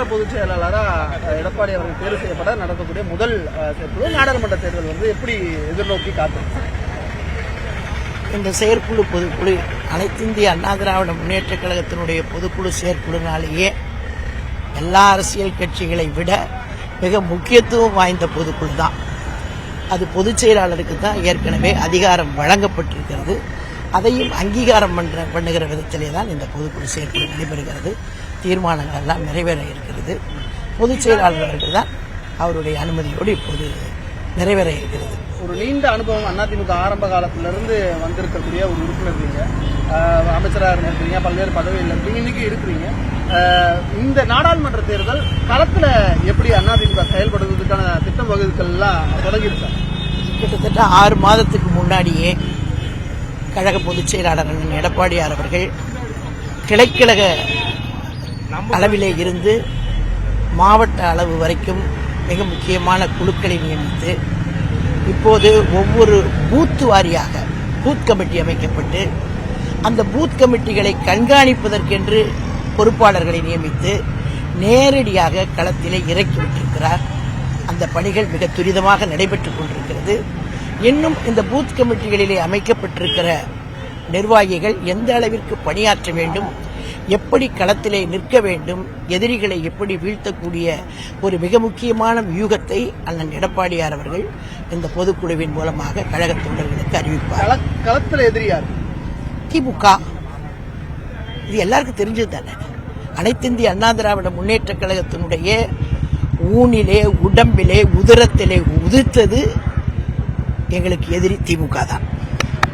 சுதந்திர பொதுச் செயலாளராக எடப்பாடி அவர்கள் தேர்வு செய்யப்பட நடக்கக்கூடிய முதல் செயற்குழு நாடாளுமன்ற தேர்தல் வந்து எப்படி எதிர்நோக்கி காத்திருக்கு? இந்த செயற்குழு பொதுக்குழு அனைத்திந்திய அண்ணா திராவிட முன்னேற்ற கழகத்தினுடைய பொதுக்குழு செயற்குழுனாலேயே எல்லா அரசியல் கட்சிகளை விட மிக முக்கியத்துவம் வாய்ந்த பொதுக்குழு தான் அது பொதுச் செயலாளருக்கு தான் ஏற்கனவே அதிகாரம் வழங்கப்பட்டிருக்கிறது. அதையும் அங்கீகாரம் பண்ற பண்ணுகிற விதத்திலே தான் இந்த பொதுக்குழு செயற்குழு நடைபெறுகிறது. தீர்மானங்கள் எல்லாம் நிறைவேற இருக்கிறது. பொதுச் செயலாளருக்கு தான் அவருடைய அனுமதியோடு இப்போது நிறைவேற இருக்கிறது. ஒரு நீண்ட அனுபவம் அதிமுக ஆரம்ப காலத்திலிருந்து வந்திருக்கக்கூடிய ஒரு உறுப்பினர் நீங்க. அஹ், அமைச்சராக இருந்திருக்கீங்க பல்வேறு பதவியில் இருக்கீங்க இன்னைக்கு இருக்கிறீங்க. இந்த நாடாளுமன்ற தேர்தல் களத்துல எப்படி அதிமுக செயல்படுவதற்கான திட்டம் வகுப்புகள் எல்லாம் தொடங்கியிருக்காங்க? கிட்டத்தட்ட ஆறு மாதத்துக்கு முன்னாடியே கழக பொதுச் செயலாளர் எடப்பாடியார் அவர்கள் கிளைக்கழக அளவிலே இருந்து மாவட்ட அளவு வரைக்கும் மிக முக்கியமான குழுக்களை நியமித்து இப்போது ஒவ்வொரு பூத்து வாரியாக பூத் கமிட்டி அமைக்கப்பட்டு அந்த பூத் கமிட்டிகளை கண்காணிப்பதற்கென்று பொறுப்பாளர்களை நியமித்து நேரடியாக களத்திலே இறக்கி விட்டிருக்கிறார். அந்த பணிகள் மிக துரிதமாக நடைபெற்றுக் கொண்டிருக்கிறது. இன்னும் இந்த பூத் கமிட்டிகளிலே அமைக்கப்பட்டிருக்கிற நிர்வாகிகள் எந்த அளவிற்கு பணியாற்ற வேண்டும் எப்படி களத்திலே நிற்க வேண்டும் எதிரிகளை எப்படி வீழ்த்தக்கூடிய ஒரு மிக முக்கியமான வியூகத்தை அண்ணன் எடப்பாடியார் அவர்கள் இந்த பொதுக்குழுவின் மூலமாக கழக தொண்டர்களுக்கு அறிவிப்பார். கள களத்துல எதிரியார் திமுக. இது எல்லாருக்கும் தெரிஞ்சது தானே? அனைத்து இந்திய அண்ணா திராவிட முன்னேற்ற கழகத்தினுடைய ஊனிலே உடம்பிலே உதரத்திலே உதிர்த்தது எங்களுக்கு எதிரி திமுக தான்